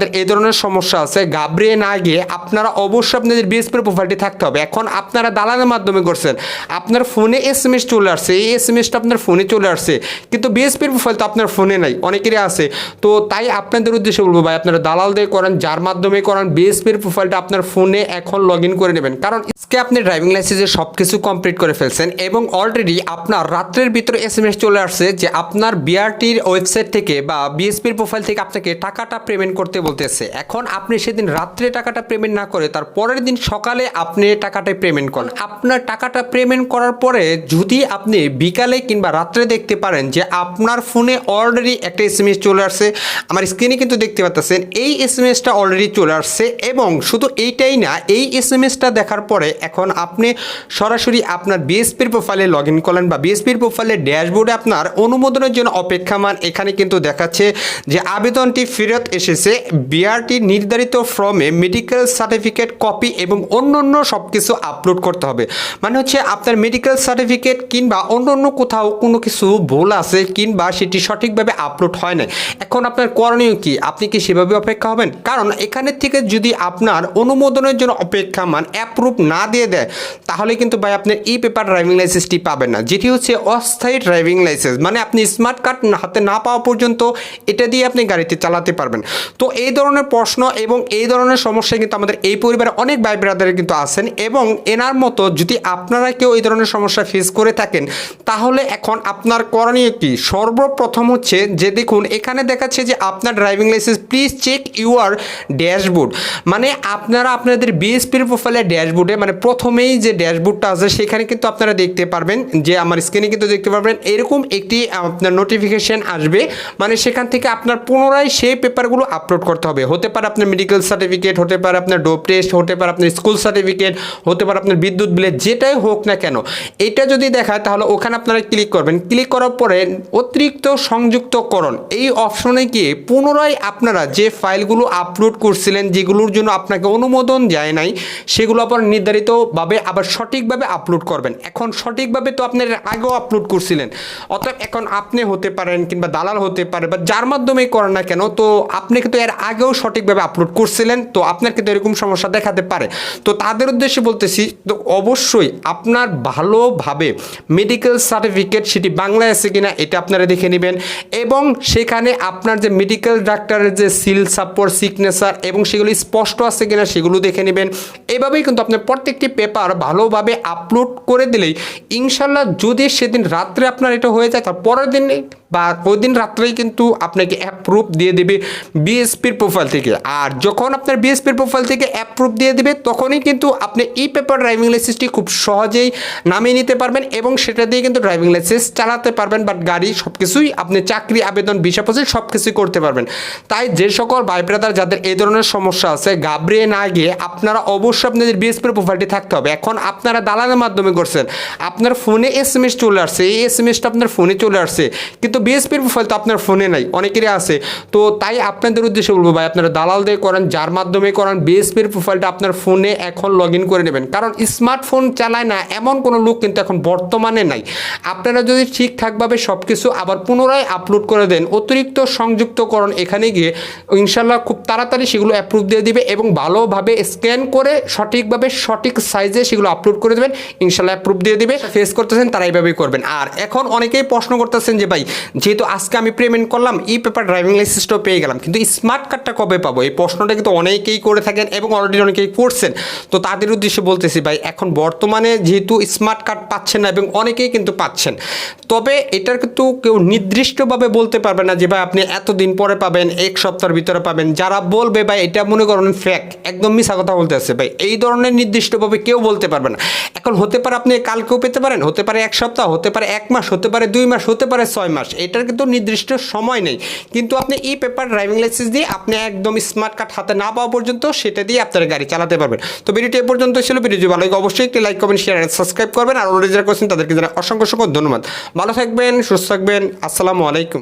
যাদের এই ধরনের সমস্যা আছে গাবড়িয়ে না গিয়ে আপনারা অবশ্যই আপনাদের বিএসপির প্রোফাইলটি থাকতে হবে। এখন আপনারা দালালের মাধ্যমে করছেন। আপনার ফোনে এস এম এস চলে আসছে, এই এস এম এসটা আপনার ফোনে চলে আসছে। কিন্তু বিএসপির প্রোফাইল তো আপনার ফোনে নাই, অনেকেরই আছে। তো তাই আপনাদের উদ্দেশ্যে বলব ভাই, আপনারা দালাল দিয়ে করেন, যার মাধ্যমে করেন বিএসপির প্রোফাইলটা আপনার ফোনে এখন লগ ইন করে নেবেন। কারণ আজকে আপনি ড্রাইভিং লাইসেন্সে সব কিছু কমপ্লিট করে ফেলছেন এবং অলরেডি আপনার রাত্রের ভিতরে এস এম এস চলে আসছে যে আপনার বিআরটির ওয়েবসাইট থেকে বা বিএসপির প্রোফাইল থেকে আপনাকে টাকাটা পেমেন্ট করতে বলতেছে, এখন আপনি সেদিন রাত্রে টাকাটা পেমেন্ট না করে, তার পরের দিন সকালে আপনি টাকাটা পেমেন্ট করেন আপনার টাকাটা পেমেন্ট করার পরে যদি আপনি বিকালে কিংবা রাত্রে দেখতে পারেন যে আপনার ফোনে অলরেডি একটা এস চলে আসছে, আমার স্ক্রিনে কিন্তু দেখতে পাচ্ছেন, এই এস এম এসটা অলরেডি চলে আসছে এবং শুধু এইটাই না, এই এস এম এসটা দেখার পরে এখন আপনি সরাসরি আপনার বিএসপির প্রোফাইলে লগ ইন করলেন বা বিএসপির প্রোফাইলে ড্যাশবোর্ডে আপনার অনুমোদনের জন্য অপেক্ষামান এখানে কিন্তু দেখাচ্ছে যে আবেদনটি ফেরত এসেছে বিআরটি নির্ধারিত ফর্মে মেডিকেল সার্টিফিকেট কপি এবং অন্য অন্য সব কিছু আপলোড করতে হবে। মানে হচ্ছে আপনার মেডিকেল সার্টিফিকেট কিংবা অন্য অন্য কোথাও কোনো কিছু ভুল আছে কিংবা সেটি সঠিকভাবে আপলোড হয় না এখন আপনার করণীয় কি? আপনি কি সেভাবে অপেক্ষা হবেন? কারণ এখানের থেকে যদি আপনার অনুমোদনের জন্য অপেক্ষা মান অ্যাপ্রুভ না দিয়ে দেয়, তাহলে কিন্তু ভাই আপনার ই পেপার ড্রাইভিং লাইসেন্সটি পাবেন না। যেটি হচ্ছে অস্থায়ী ড্রাইভিং লাইসেন্স মানে আপনি স্মার্ট কার্ড হাতে না পাওয়া পর্যন্ত এটা দিয়ে আপনি গাড়িতে চালাতে পারবেন। তো এই ধরনের প্রশ্ন এবং এই ধরনের সমস্যা কিন্তু আমাদের এই পরিবারে অনেক ভাই ব্রাদারে কিন্তু আছেন এবং এনার মতো যদি আপনারা কেউ এই ধরনের সমস্যা ফেস করে থাকেন, তাহলে এখন আপনার করণীয় কি? সর্বপ্রথম হচ্ছে যে দেখুন, এখানে দেখাচ্ছে যে আপনার driving licence please check your dashboard মানে আপনারা আপনাদের বিএসপির প্রোফাইলের ড্যাশবোর্ডে মানে প্রথমেই যে ড্যাশবোর্ডটা আছে, সেখানে কিন্তু আপনারা দেখতে পারবেন যে আমার স্ক্রিনে কিন্তু দেখতে পারবেন এরকম একটি, আপনার নোটিফিকেশন আসবে। মানে সেখান থেকে আপনার পুনরায় সেই পেপারগুলো আপলোড করতে হবে। হতে পারে আপনার মেডিকেল সার্টিফিকেট হতে পারে আপনার ডোপ টেস্ট হতে পারে আপনার স্কুল সার্টিফিকেট হতে পারে আপনার বিদ্যুৎ বিলের যেটাই হোক না কেন, এটা যদি দেখায় তাহলে ওখানে আপনারা ক্লিক করবেন। ক্লিক করার পরে অতিরিক্ত সংযুক্তকরণ, এই অপশনে গিয়ে পুনরায় আপনারা যে ফাইলগুলো আপলোড করছিলেন, যেগুলোর জন্য আপনাকে অনুমোদন যায় নাই, সেগুলো আবার নির্ধারিতভাবে আবার সঠিকভাবে আপলোড করবেন। এখন সঠিকভাবে তো আপনার আগেও আপলোড করছিলেন, অতএব এখন আপনি হতে পারেন কিংবা দালাল হতে পারে বা যার মাধ্যমেই করেন না কেন, তো আপনি কিন্তু এর আগেও সঠিকভাবে আপলোড করছিলেন, তো আপনার কিন্তু এরকম সমস্যা দেখাতে পারে। তো তাদের উদ্দেশ্যে বলতেছি, তো অবশ্যই আপনার ভালোভাবে মেডিকেল সার্টিফিকেট সেটি বাংলায় আছে কিনা এটা আপনারা দেখে নেবেন এবং সেখানে আপনার যে মেডিকেল ডাক্তারের যে সিল সাপোর্ট সিগনেচার এবং সেগুলি স্পষ্ট আছে কিনা সেগুলো দেখে নেবেন। এভাবেই কিন্তু আপনার প্রত্যেকটি পেপার ভালোভাবে আপলোড করে দিলেই ইনশাল্লাহ যদি সেদিন রাত্রে আপনার এটা হয়ে যায় তার পরের দিনে বা ওই দিন রাত্রেই কিন্তু আপনাকে অ্যাপ্রুভ দিয়ে দেবে। বিএসপির প্রোফাইল থেকে। আর যখন আপনার বিএসপির প্রোফাইল থেকে অ্যাপ্রুভ দিয়ে দেবে, তখনই কিন্তু আপনি ই পেপার ড্রাইভিং লাইসেন্সটি খুব সহজেই নামিয়ে নিতে পারবেন এবং সেটা দিয়ে কিন্তু ড্রাইভিং লাইসেন্স চালাতে পারবেন। বাট গাড়ি সব কিছুই আপনি চাকরি, আবেদন ভিসা প্রসেস সব কিছুই করতে পারবেন। তাই যে সকল ভাই ব্রাদার যাদের এই ধরনের সমস্যা আছে গাবড়িয়ে না গিয়ে আপনারা অবশ্যই আপনাদের বিএসপির প্রোফাইলটি থাকতে হবে। এখন আপনারা দালালের মাধ্যমে করছেন। আপনার ফোনে এস এম এস চলে আসছে। এই এস এম এসটা আপনার ফোনে চলে আসছে। কিন্তু বিএসপির প্রোফাইল তো আপনার ফোনে নাই, অনেকেরই আছে। তো তাই আপনাদের উদ্দেশ্যে বলব ভাই, আপনারা দালাল দিয়ে করেন, যার মাধ্যমে করেন বিএসপির প্রোফাইলটা আপনার ফোনে এখন লগ করে নেবেন। কারণ স্মার্টফোন চালায় না, এমন কোনো লোক কিন্তু এখন বর্তমানে নাই। আপনারা যদি ঠিকঠাকভাবে সব কিছু আবার পুনরায় আপলোড করে দেন, অতিরিক্ত সংযুক্তকরণ এখানে গিয়ে ইনশাল্লাহ খুব তাড়াতাড়ি সেগুলো অ্যাপ্রুভ দিয়ে দিবে এবং ভালোভাবে স্ক্যান করে সঠিকভাবে সঠিক সাইজে সেগুলো আপলোড করে দেবেন ইনশাল্লাহ অ্যাপ্রুভ দিয়ে দিবে। ফেস করতেছেন, তারা এইভাবেই করবেন। আর এখন অনেকেই প্রশ্ন করতেছেন যে ভাই, যেহেতু আজকে আমি পেমেন্ট করলাম ই পেপার ড্রাইভিং লাইসেন্সটাও পেয়ে গেলাম, কিন্তু স্মার্ট কার্ডটা কবে পাবো? এই প্রশ্নটা কিন্তু অনেকেই করে থাকেন এবং অলরেডি অনেকেই করছেন। তো তাদের উদ্দেশ্যে বলতেছি, ভাই, এখন বর্তমানে যেহেতু স্মার্ট কার্ড পাচ্ছেন না এবং অনেকেই কিন্তু পাচ্ছেন, তবে এটার কিন্তু কেউ নির্দিষ্টভাবে বলতে পারবে না যে, ভাই, আপনি এতদিন পরে পাবেন, এক সপ্তাহের ভিতরে পাবেন। যারা বলবে, ভাই, এটা মনে করেন ফ্যাক একদম মিশা কথা বলতে আছে, ভাই। এই ধরনের নির্দিষ্টভাবে কেউ বলতে পারবে না। এখন হতে পারে আপনি কালকেও পেতে পারেন, হতে পারে এক সপ্তাহ, হতে পারে এক মাস, হতে পারে দুই মাস, হতে পারে ছয় মাস। এটার কিন্তু নির্দিষ্ট সময় নেই। কিন্তু আপনি ই পেপার ড্রাইভিং লাইসেন্স দিয়ে আপনি একদম স্মার্ট কার্ড হাতে না পাওয়া পর্যন্ত সেটা দিয়ে আপনার গাড়ি চালাতে পারবেন। তো ভিডিওটি এ পর্যন্ত ছিল। ভিডিওটি ভালো লাগে অবশ্যই একটি লাইক কমেন্ট শেয়ার সাবস্ক্রাইব করবেন। আর অলরেডি যারা করছেন তাদেরকে যারা অসংখ্য অসংখ্য ধন্যবাদ। ভালো থাকবেন, সুস্থ থাকবেন। আসসালামু আলাইকুম।